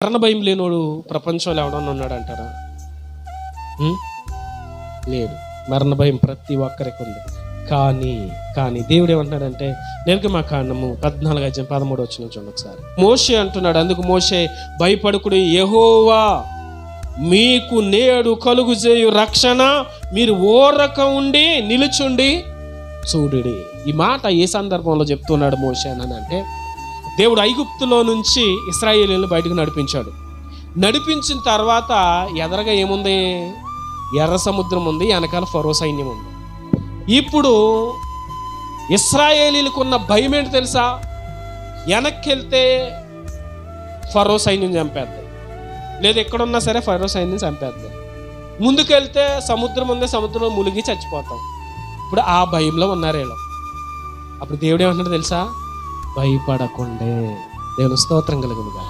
మరణ భయం లేనోడు ప్రపంచంలో ఎవడన్నా ఉన్నాడు అంటారా లేడు మరణ భయం ప్రతి ఒక్కరికి ఉంది. కానీ కానీ దేవుడు ఏమంటున్నాడంటే మా కాండము పద్నాలుగు అధ్యయం పదమూడు వచ్చిన చూడండి ఒకసారి. మోషే అంటున్నాడు అందుకు మోషే భయపడుకుడు యెహోవా మీకు నేడు కలుగు చేయు రక్షణ మీరు ఓరక ఉండి నిలుచుండి చూడుడి. ఈ మాట ఏ సందర్భంలో చెప్తున్నాడు మోషే అని అంటే దేవుడు ఐగుప్తులో నుంచి ఇస్రాయేలీలను బయటకు నడిపించాడు. నడిపించిన తర్వాత ఎదరగా ఏముంది? ఎర్ర సముద్రం ఉంది వెనకాల ఫరో సైన్యం ఉంది. ఇప్పుడు ఇస్రాయేలీలకు ఉన్న భయం ఏంటి తెలుసా? వెనక్కి వెళ్తే ఫరో సైన్యం చంపేద్ది. లేదు ఎక్కడున్నా సరే ఫరో సైన్యం చంపేద్ది. ముందుకెళ్తే సముద్రం ఉంది సముద్రంలో మునిగి చచ్చిపోతాం. ఇప్పుడు ఆ భయంలో ఉన్నారు వీళ్ళు. అప్పుడు దేవుడు ఏమంటున్నాడు తెలుసా? భయపడకుండే. దేవుని స్తోత్రం కలుగునుగా